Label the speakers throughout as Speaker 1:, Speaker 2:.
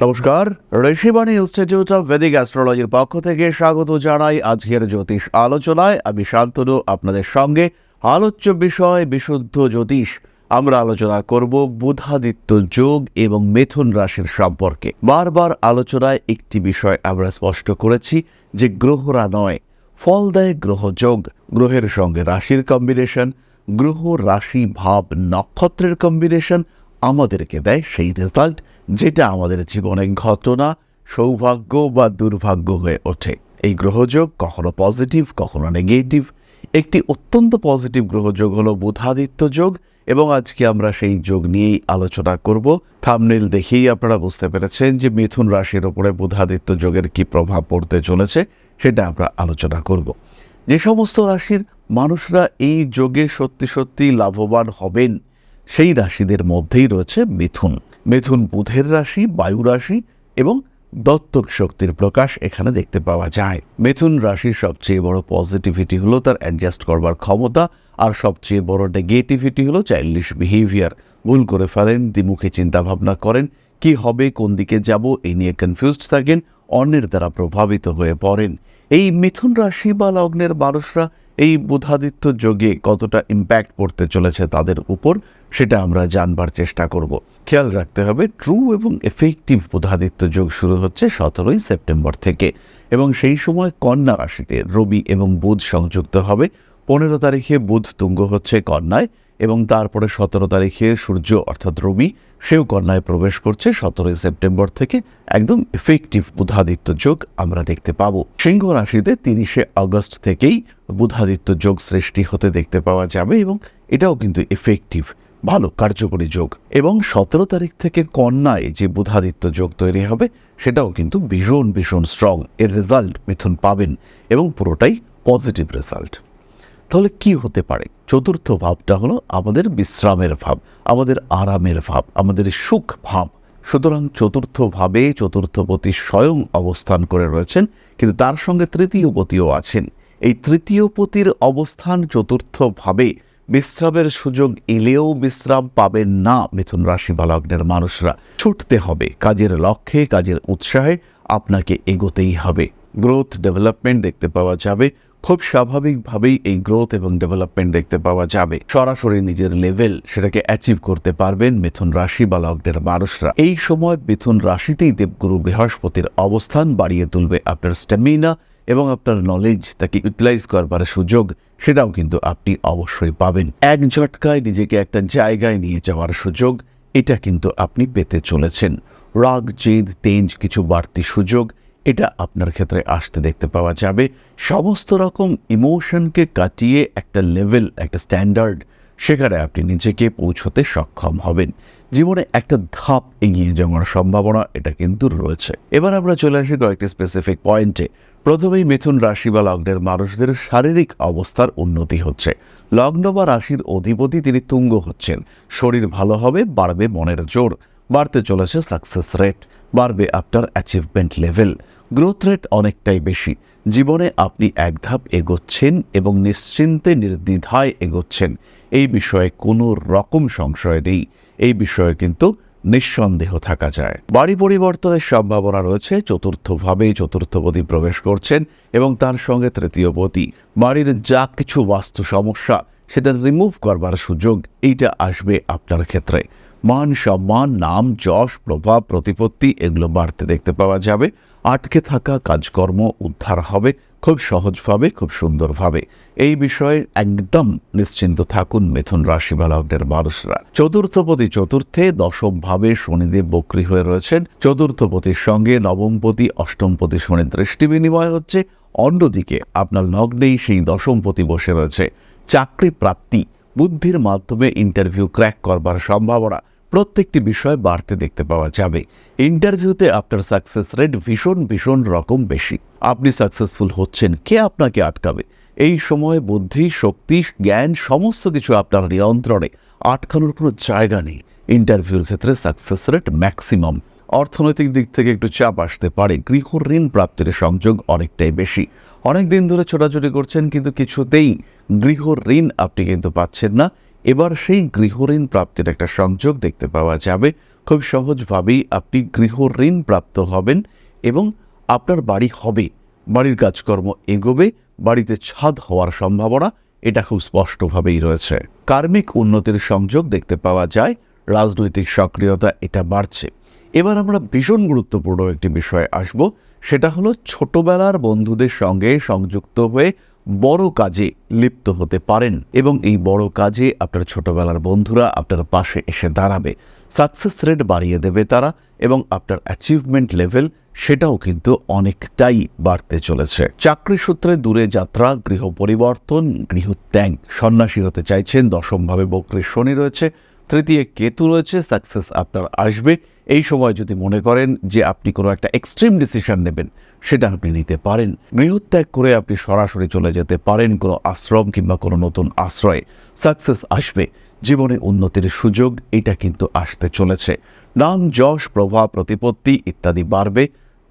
Speaker 1: নমস্কার, Rishibani institute of Vedic অ্যাস্ট্রোলজির পক্ষ থেকে স্বাগত জানাই আজকের জ্যোতিষ আলোচনায়। আমি শান্তনু, আপনাদের সঙ্গে আলোচ্য বিষয়, বিশুদ্ধ জ্যোতিষ আমরা আলোচনা করব বুধাদিত্য যোগ এবং মিথুন রাশির সম্পর্কে। বারবার আলোচনায় একটি বিষয় আমরা স্পষ্ট করেছি যে গ্রহরা নয়, ফল দেয় গ্রহযোগ গ্রহের সঙ্গে রাশির কম্বিনেশন গ্রহ রাশি ভাব নক্ষত্রের কম্বিনেশন আমাদেরকে দেয় সেই রেজাল্ট যেটা আমাদের জীবনে ঘটনা, সৌভাগ্য বা দুর্ভাগ্য হয়ে ওঠে। এই গ্রহযোগ কখনো পজিটিভ কখনো নেগেটিভ একটি অত্যন্ত পজিটিভ গ্রহযোগ হলো বুধাদিত্য যোগ এবং আজকে আমরা সেই যোগ নিয়েই আলোচনা করব। থামনেল দেখেই আপনারা বুঝতে পেরেছেন যে মিথুন রাশির ওপরে বুধাদিত্য যোগের কি প্রভাব পড়তে চলেছে, সেটা আমরা আলোচনা করব। যে সমস্ত রাশির মানুষরা এই যোগে সত্যি সত্যি লাভবান হবেন, সেই রাশিদের মধ্যেই রয়েছে মিথুন। মিথুন বুধের রাশি, বায়ু রাশি এবং দত্তক শক্তির প্রকাশ এখানে দেখতে পাওয়া যায়। মিথুন রাশির সবচেয়ে বড় পজিটিভিটি হলো তার অ্যাডজাস্ট করবার ক্ষমতা আর সবচেয়ে বড় নেগেটিভিটি হলো চাইল্ডিশ বিহেভিয়ার ভুল করে ফেলেন, দ্বিমুখী চিন্তাভাবনা করেন, কি হবে, কোন দিকে যাব এই নিয়ে কনফিউজড থাকেন, অন্যের দ্বারা প্রভাবিত হয়ে পড়েন। এই মিথুন রাশি বা লগ্নের মানুষরা এই বুধাদিত্য যোগে কতটা ইম্প্যাক্ট পড়তে চলেছে তাদের উপর, সেটা আমরা জানবার চেষ্টা করব। খেয়াল রাখতে হবে ট্রু এবং এফেক্টিভ বুধাদিত্য যোগ শুরু হচ্ছে সতেরোই সেপ্টেম্বর থেকে এবং সেই সময় কন্যা রাশিতে রবি এবং বুধ সংযুক্ত হবে। পনেরো তারিখে বুধ তুঙ্গ হচ্ছে কন্যায় এবং তারপরে সতেরো তারিখে সূর্য অর্থাৎ রবি, সেও কন্যায় প্রবেশ করছে। সতেরোই সেপ্টেম্বর থেকে একদম এফেক্টিভ বুধাদিত্য যোগ আমরা দেখতে পাবো। সিংহ রাশিতে তিরিশে আগস্ট থেকেই বুধাদিত্য যোগ সৃষ্টি হতে দেখতে পাওয়া যাবে এবং এটাও কিন্তু এফেক্টিভ ভালো, কার্যকরী যোগ। এবং সতেরো তারিখ থেকে কন্যায় যে বুধাদিত্য যোগ তৈরি হবে, সেটাও কিন্তু ভীষণ ভীষণ স্ট্রং এর রেজাল্ট মিথুন পাবেন এবং পুরোটাই পজিটিভ রেজাল্ট তাহলে কি হতে পারে? চতুর্থ ভাবটা হলো আমাদের বিশ্রামের ভাব, আমাদের আরামের ভাব, আমাদের সুখ ভাব। সুতরাং চতুর্থ ভাবে চতুর্থপতি স্বয়ং অবস্থান করে রয়েছেন, কিন্তু তার সঙ্গে তৃতীয় পতিও আছেন। এই তৃতীয় পতির অবস্থান চতুর্থ ভাবে বিশ্রামের সুযোগ এলেও বিশ্রাম পাবেন না মিথুন রাশি বা লগ্নের মানুষরা। ছুটতে হবে, কাজের লক্ষ্যে, কাজের উৎসাহে আপনাকে এগোতেই হবে। গ্রোথ ডেভেলপমেন্ট দেখতে পাওয়া যাবে খুব স্বাভাবিকভাবেই এই গ্রোথ এবং ডেভেলপমেন্ট দেখতে পাওয়া যাবে। সরাসরি নিজের লেভেল সেটাকে অ্যাচিভ করতে পারবেন মিথুন রাশি বা লগ্নের মানুষরা। এই সময় মিথুন রাশিতেই দেবগুরু বৃহস্পতির অবস্থান বাড়িয়ে তুলবে আপনার স্ট্যামিনা এবং আপনার নলেজ তাকে ইউটিলাইজ করবার সুযোগ, সেটাও কিন্তু আপনি অবশ্যই পাবেন। এক ঝটকায় নিজেকে একটা জায়গায় নিয়ে যাওয়ার সুযোগ, এটা কিন্তু আপনি পেতে চলেছেন। রাগ, জেদ, তেজ কিছু বাড়তি সুযোগ এটা আপনার ক্ষেত্রে আসতে দেখতে পাওয়া যাবে। সমস্ত রকম ইমোশনকে কাটিয়ে একটা লেভেল, একটা স্ট্যান্ডার্ড সেখানে আপনি নিজেকে পৌঁছতে সক্ষম হবেন। জীবনে একটা ধাপ এগিয়ে যাওয়ার সম্ভাবনা এটা কিন্তু রয়েছে। এবার আমরা চলে আসি কয়েকটি স্পেসিফিক পয়েন্টে প্রথমেই মিথুন রাশি বা লগ্নের মানুষদের শারীরিক অবস্থার উন্নতি হচ্ছে। লগ্ন বা রাশির অধিপতি তিনি তুঙ্গ হচ্ছেন। শরীর ভালো হবে, বাড়বে মনের জোর, বাড়তে চলেছে সাকসেস রেট বাড়বে আপনার অ্যাচিভমেন্ট লেভেল গ্রোথ রেট অনেকটাই বেশি। জীবনে আপনি এক ধাপ এগোচ্ছেন এবং নিশ্চিন্তে নির্দ্বিধায় এগোচ্ছেন। এই বিষয়ে কোনো রকম সংশয় নেই। এই বিষয়ে কিন্তু নিঃসন্দেহ থাকা যায়। বাড়ি পরিবর্তনের সম্ভাবনা রয়েছে। চতুর্থভাবে চতুর্থপতি প্রবেশ করছেন এবং তার সঙ্গে তৃতীয়পতি বাড়ির যা কিছু বাস্তু সমস্যা, সেটা রিমুভ করবার সুযোগ এইটা আসবে আপনার ক্ষেত্রে। মান সম্মান, নাম, যশ, প্রভাব, প্রতিপত্তি এগুলো বাড়তে দেখতে পাওয়া যাবে। আটকে থাকা কাজকর্ম উদ্ধার হবে, খুব সহজভাবে, খুব সুন্দরভাবে। এই বিষয়ে একদম নিশ্চিন্ত থাকুন মিথুন রাশি বালকদের মানুষরা। চতুর্থপতি চতুর্থে দশমভাবে শনিদেব বক্রী হয়ে রয়েছেন। চতুর্থপতির সঙ্গে নবমপতি, অষ্টমপতি শনির দৃষ্টি বিনিময় হচ্ছে। অন্যদিকে আপনার লগ্নেই সেই দশমপতি বসে রয়েছে। চাকরি প্রাপ্তি বুদ্ধির মাধ্যমে ইন্টারভিউ ক্র্যাক করবার সম্ভাবনা। প্রত্যেকটি বিষয় বাড়তে দেখতে পাওয়া যাবে। ইন্টারভিউতে আপনার সাকসেস রেট ভীষণ ভীষণ রকম বেশি। আপনি সাকসেসফুল হচ্ছেন, কে আপনাকে আটকাবে? এই সময় বুদ্ধি, শক্তি, জ্ঞান সমস্ত কিছু আপনার নিয়ন্ত্রণে। আটকানোর কোনো জায়গা নেই। ইন্টারভিউর ক্ষেত্রে সাকসেস রেট ম্যাক্সিমাম অর্থনৈতিক দিক থেকে একটু চাপ আসতে পারে। গৃহ ঋণ প্রাপ্তির সংযোগ অনেকটাই বেশি। অনেক দিন ধরে ছোটাছুটি করছেন, কিন্তু কিছুতেই গৃহ ঋণ আপনি কিন্তু পাচ্ছেন না। এবার সেই গৃহঋণ প্রাপ্তির একটা সংযোগ দেখতে পাওয়া যাবে। খুব সহজভাবেই আপনি গৃহ ঋণ প্রাপ্ত হবেন এবং আপনার বাড়ি হবে। বাড়ির কাজকর্ম এগোবে, বাড়িতে ছাদ হওয়ার সম্ভাবনা এটা খুব স্পষ্টভাবেই রয়েছে। কার্মিক উন্নতির সংযোগ দেখতে পাওয়া যায়, রাজনৈতিক সক্রিয়তা এটা বাড়ছে। এবার আমরা ভীষণ গুরুত্বপূর্ণ একটি বিষয়ে আসব, সেটা হলো ছোটবেলার বন্ধুদের সঙ্গে সংযুক্ত হয়ে বড় কাজে লিপ্ত হতে পারেন এবং এই বড় কাজে আপনার ছোটবেলার বন্ধুরা আপনার পাশে এসে দাঁড়াবে। সাকসেস রেট বাড়িয়ে দেবে তারা এবং আপনার অ্যাচিভমেন্ট লেভেল সেটাও কিন্তু অনেকটাই বাড়তে চলেছে। চাকরি সূত্রে দূরে যাত্রা, গৃহ পরিবর্তন, গৃহ গৃহত্যাগ সন্ন্যাসী হতে চাইছেন, দশমভাবে বক্রী শনি রয়েছে, তৃতীয় কেতু রয়েছে সাকসেস আপনার আসবে। এই সময় যদি মনে করেন যে আপনি কোনো একটা এক্সট্রিম ডিসিশন নেবেন, সেটা আপনি নিতে পারেন। গৃহত্যাগ করে আপনি সরাসরি চলে যেতে পারেন কোনো আশ্রম কিংবা কোনো নতুন আশ্রয়ে। সাকসেস আসবে, জীবনে উন্নতির সুযোগ, এটা কিন্তু আসতে চলেছে। নাম যশ, প্রভাব, প্রতিপত্তি ইত্যাদি বাড়বে,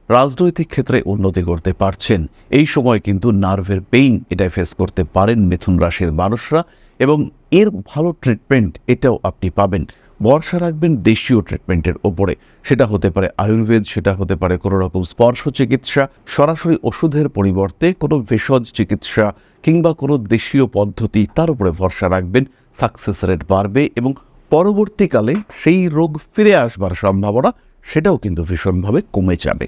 Speaker 1: রাজনৈতিক ক্ষেত্রে উন্নতি করতে পারছেন। এই সময় কিন্তু নার্ভের পেইন এটা ফেস করতে পারেন মিথুন রাশির মানুষরা এবং এর ভালো ট্রিটমেন্ট এটাও আপনি পাবেন। ভরসা রাখবেন দেশীয় ট্রিটমেন্টের ওপরে। সেটা হতে পারে আয়ুর্বেদ, সেটা হতে পারে কোনো রকম স্পর্শ চিকিৎসা, সরাসরি ওষুধের পরিবর্তে কোনো ভেষজ চিকিৎসা কিংবা কোনো দেশীয় পদ্ধতি, তার উপরে ভরসা রাখবেন। সাকসেস রেট বাড়বে এবং পরবর্তীকালে সেই রোগ ফিরে আসবার সম্ভাবনা, সেটাও কিন্তু ভীষণভাবে কমে যাবে।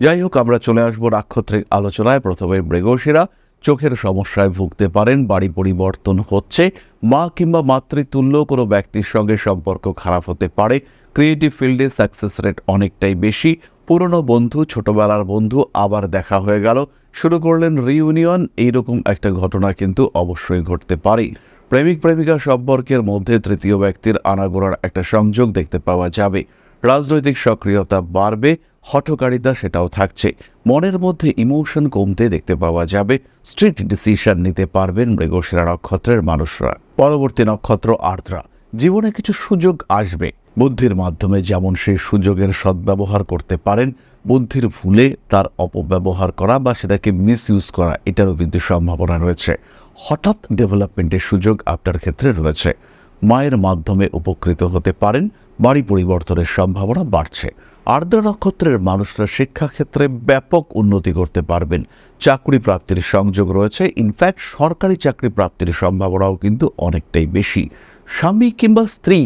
Speaker 1: যাই হোক, আমরা চলে আসব নাক্ষত্রিক আলোচনায়। প্রথমে মৃগশিরা চোখের সমস্যায় ভুগতে পারেন, বাড়ি পরিবর্তন হচ্ছে, মা কিংবা মাতৃতুল্য কোনো ব্যক্তির সঙ্গে সম্পর্ক খারাপ হতে পারে ক্রিয়েটিভ ফিল্ডে সাকসেস রেট অনেকটাই বেশি, পুরনো বন্ধু, ছোটবেলার বন্ধু আবার দেখা হয়ে গেল, শুরু করলেন রিইউনিয়ন এইরকম একটা ঘটনা কিন্তু অবশ্যই ঘটতে পারে। প্রেমিক প্রেমিকা সম্পর্কের মধ্যে তৃতীয় ব্যক্তির আনাগোড়ার একটা সংযোগ দেখতে পাওয়া যাবে, রাজনৈতিক সক্রিয়তা বাড়বে হঠকারিতা সেটাও থাকছে। মনের মধ্যে ইমোশন কমতে দেখতে পাওয়া যাবে। স্ট্রিক্ট ডিসিশন নিতে পারবেন মৃগশিরা নক্ষত্রের মানুষরা। পরবর্তী নক্ষত্র আর্দ্রা। জীবনে কিছু সুযোগ আসবে। বুদ্ধির মাধ্যমে যেমন সেই সুযোগের সদ্ব্যবহার করতে পারেন, বুদ্ধির ভুলে তার অপব্যবহার করা বা সেটাকে মিস ইউজ করা, এটারও কিন্তু সম্ভাবনা রয়েছে। হঠাৎ ডেভেলপমেন্টের সুযোগ আপনার ক্ষেত্রে রয়েছে। মায়ের মাধ্যমে উপকৃত হতে পারেন, বাড়ি পরিবর্তনের সম্ভাবনা বাড়ছে। আর্দ্রা নক্ষত্রের মানুষরা শিক্ষাক্ষেত্রে ব্যাপক উন্নতি করতে পারবেন। চাকরি প্রাপ্তির সংযোগ রয়েছে। ইনফ্যাক্ট সরকারি চাকরি প্রাপ্তির সম্ভাবনাও কিন্তু অনেকটাই বেশি। স্বামী কিংবা স্ত্রী,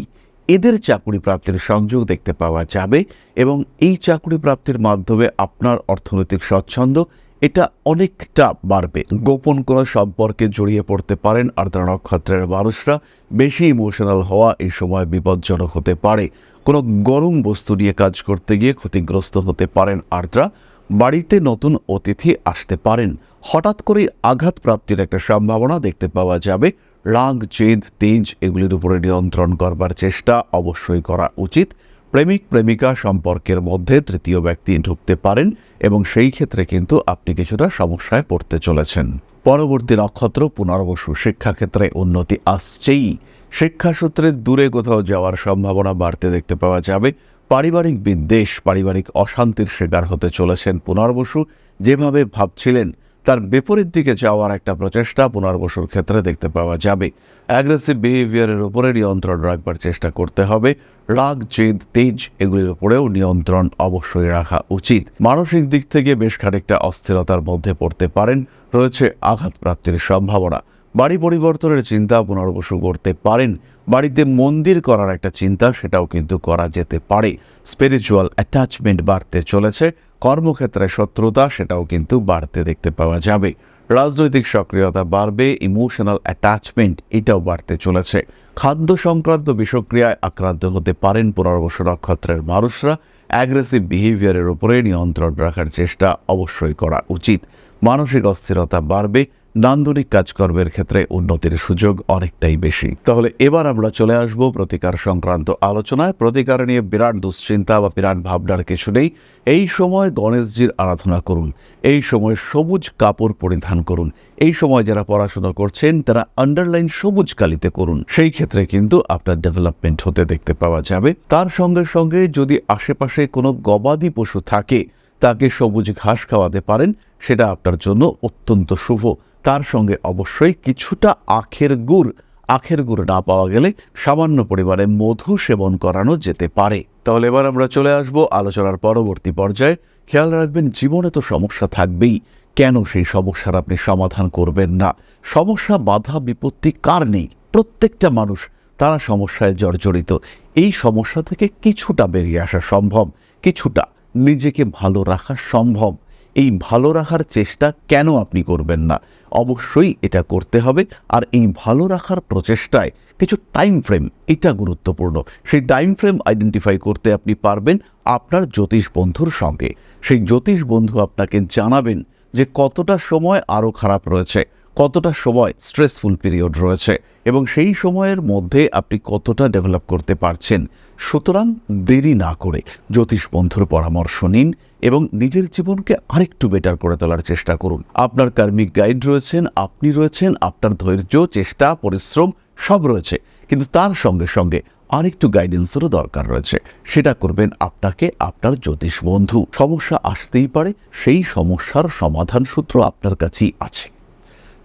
Speaker 1: এদের চাকরি প্রাপ্তির সংযোগ দেখতে পাওয়া যাবে এবং এই চাকরি প্রাপ্তির মাধ্যমে আপনার অর্থনৈতিক স্বচ্ছন্দ এটা অনেকটা বাড়বে। গোপন কোনো সম্পর্কে জড়িয়ে পড়তে পারেন আর্দ্রা নক্ষত্রের মানুষরা। বেশি ইমোশনাল হওয়া এই সময় বিপজ্জনক হতে পারে। কোনো গরম বস্তু নিয়ে কাজ করতে গিয়ে ক্ষতিগ্রস্ত হতে পারেন আর্দ্রা। বাড়িতে নতুন অতিথি আসতে পারেন। হঠাৎ করে আঘাত প্রাপ্তির একটা সম্ভাবনা দেখতে পাওয়া যাবে। রাগ জেদ তেজ এগুলির উপরে নিয়ন্ত্রণ করবার চেষ্টা অবশ্যই করা উচিত। প্রেমিক প্রেমিকা সম্পর্কের মধ্যে তৃতীয় ব্যক্তি ঢুকতে পারেন এবং সেই ক্ষেত্রে কিন্তু আপনি কিছুটা সমস্যায় পড়তে চলেছেন। পরবর্তী নক্ষত্র পুনর্বসু শিক্ষাক্ষেত্রে উন্নতি আসছেই। শিক্ষাসূত্রে দূরে কোথাও যাওয়ার সম্ভাবনা বাড়তে দেখতে পাওয়া যাবে। পারিবারিক বিদ্বেষ, পারিবারিক অশান্তির শিকার হতে চলেছেন পুনর্বসু। যেভাবে ভাবছিলেন তার বিপরীত দিকে যাওয়ার একটা প্রচেষ্টা পুনর্বসুর ক্ষেত্রে দেখতে পাওয়া যাবে। অ্যাগ্রেসিভ বিহেভিয়ারের উপরে নিয়ন্ত্রণ রাখবার চেষ্টা করতে হবে। রাগ, জেদ, তেজ এগুলির উপরেও নিয়ন্ত্রণ অবশ্যই রাখা উচিত। মানসিক দিক থেকে বেশ খানিকটা অস্থিরতার মধ্যে পড়তে পারেন। রয়েছে আঘাত প্রাপ্তির সম্ভাবনা। বাড়ি পরিবর্তনের চিন্তা পুনর্বসু করতে পারেন। বাড়িতে মন্দির করার একটা চিন্তা সেটাও কিন্তু করা যেতে পারে। স্পিরিচুয়াল অ্যাটাচমেন্ট বাড়তে চলেছে। কর্মক্ষেত্রে শত্রুতা, সেটাও কিন্তু বাড়তে দেখতে পাওয়া যাবে। রাজনৈতিক সক্রিয়তা বাড়বে ইমোশনাল অ্যাটাচমেন্ট এটাও বাড়তে চলেছে। খাদ্য সংক্রান্ত বিষক্রিয়ায় আক্রান্ত হতে পারেন পুনর্বশ নক্ষত্রের মানুষরা। অ্যাগ্রেসিভ বিহেভিয়ারের উপরে নিয়ন্ত্রণ রাখার চেষ্টা অবশ্যই করা উচিত। মানসিক অস্থিরতা বাড়বে নান্দনিক কাজকর্মের ক্ষেত্রে উন্নতির সুযোগ অনেকটাই বেশি। তাহলে এবার আমরা চলে আসব প্রতিকার সংক্রান্ত আলোচনায়। প্রতিকার নিয়ে বিরাট দুশ্চিন্তা বা বিরাট ভাবনার কিছু নেই। এই সময় গণেশজির আরাধনা করুন। এই সময় সবুজ কাপড় পরিধান করুন। এই সময় যারা পড়াশোনা করছেন, তারা আন্ডারলাইন সবুজ কালিতে করুন। সেই ক্ষেত্রে কিন্তু আপনার ডেভেলপমেন্ট হতে দেখতে পাওয়া যাবে। তার সঙ্গে সঙ্গে যদি আশেপাশে কোনো গবাদি পশু থাকে, তাকে সবুজ ঘাস খাওয়াতে পারেন। সেটা আপনার জন্য অত্যন্ত শুভ। তার সঙ্গে অবশ্যই কিছুটা আখের গুড়। আখের গুড় না পাওয়া গেলে সামান্য পরিমাণে মধু সেবন করানো যেতে পারে। তাহলে এবার আমরা চলে আসব আলোচনার পরবর্তী পর্যায়ে। খেয়াল রাখবেন, জীবনে তো সমস্যা থাকবেই। কেন সেই সমস্যার আপনি সমাধান করবেন না? সমস্যা, বাধা, বিপত্তি কার নেই? প্রত্যেকটা মানুষ তারা সমস্যায় জর্জরিত। এই সমস্যা থেকে কিছুটা বেরিয়ে আসা সম্ভব, কিছুটা নিজেকে ভালো রাখা সম্ভব। এই ভালো রাখার চেষ্টা কেন আপনি করবেন না? অবশ্যই এটা করতে হবে। আর এই ভালো রাখার প্রচেষ্টায় কিছু টাইম ফ্রেম এটা গুরুত্বপূর্ণ। সেই টাইম ফ্রেম আইডেন্টিফাই করতে আপনি পারবেন আপনার জ্যোতিষ বন্ধুর সঙ্গে। সেই জ্যোতিষ বন্ধু আপনাকে জানাবেন যে কতটা সময় আরও খারাপ রয়েছে। কতটা সময় স্ট্রেসফুল পিরিয়ড রয়েছে এবং সেই সময়ের মধ্যে আপনি কতটা ডেভেলপ করতে পারছেন। সুতরাং দেরি না করে জ্যোতিষ বন্ধুর পরামর্শ নিন এবং নিজের জীবনকে আরেকটু বেটার করে তোলার চেষ্টা করুন। আপনার কার্মিক গাইড রয়েছেন, আপনি রয়েছেন, আপনার ধৈর্য, চেষ্টা, পরিশ্রম সব রয়েছে। কিন্তু তার সঙ্গে সঙ্গে আরেকটু গাইডেন্সেরও দরকার রয়েছে। সেটা করবেন আপনাকে, আপনার জ্যোতিষ বন্ধু। সমস্যা আসতেই পারে, সেই সমস্যার সমাধান সূত্র আপনার কাছেই আছে।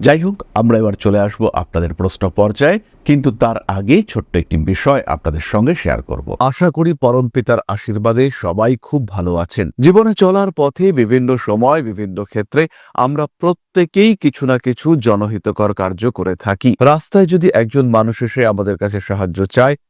Speaker 1: যাই হোক আমরা এবার চলে আসব আপনাদের প্রশ্ন পর্যায়ে, কিন্তু তার আগে ছোট্ট একটি বিষয় আপনাদের সঙ্গে শেয়ার করব। আশা করি পরম পিতার আশীর্বাদে সবাই খুব ভালো আছেন। জীবনে চলার পথে বিভিন্ন সময়, বিভিন্ন ক্ষেত্রে আমরা প্রত্যেকেই কিছু না কিছু জনহিতকর কার্য করে থাকি। রাস্তায় যদি একজন মানুষ এসে আমাদের কাছে সাহায্য চায়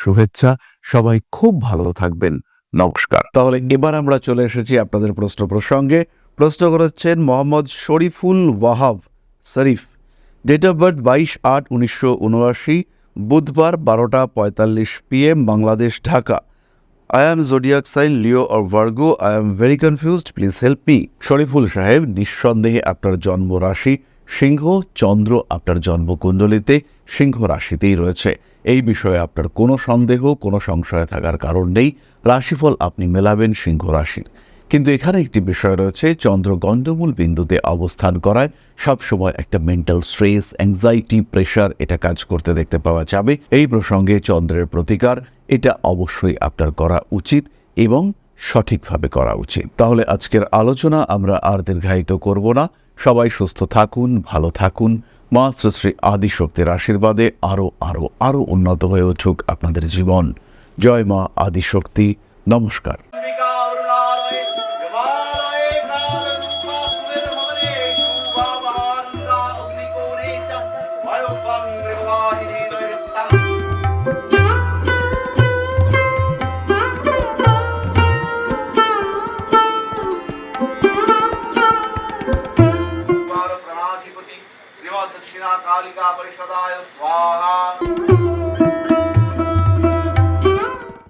Speaker 1: শুভেচ্ছা। সবাই খুব ভালো থাকবেন। নমস্কার। তাহলে এবার আমরা চলে এসেছি আপনাদের প্রশ্ন প্রসঙ্গে। প্রশ্ন করেছেন Mohammad Shariful Wahab Sharif. Date of birth বাইশ আট উনিশশো উনআশি। বুধবার বারোটা পঁয়তাল্লিশ PM Bangladesh, Dhaka. I am zodiac sign Leo or Virgo I am very confused please help me Shariful সাহেব, নিঃসন্দেহে আপনার জন্ম রাশি সিংহ, চন্দ্র, আপনার জন্মকুণ্ডলিতে সিংহ রাশিতেই রয়েছে। এই বিষয়ে আপনার কোনো সন্দেহ, কোনো সংশয় থাকার কারণ নেই। রাশিফল আপনি মেলাবেন সিংহ রাশির। কিন্তু এখানে একটি বিষয় রয়েছে, চন্দ্র গণ্ডমূল বিন্দুতে অবস্থান করায় সবসময় একটা মেন্টাল স্ট্রেস অ্যাংজাইটি প্রেশার এটা কাজ করতে দেখতে পাওয়া যাবে। এই প্রসঙ্গে চন্দ্রের প্রতিকার, এটা অবশ্যই আপনার করা উচিত এবং সঠিকভাবে করা উচিত। তাহলে আজকের আলোচনা আমরা আর দীর্ঘায়িত করব না। সবাই সুস্থ থাকুন, ভালো থাকুন। মা শ্রী আদিশক্তির আশীর্বাদে আরও আরও আরও উন্নত হয়ে উঠুক আপনাদের জীবন। জয় মা আদিশক্তি। নমস্কার।
Speaker 2: la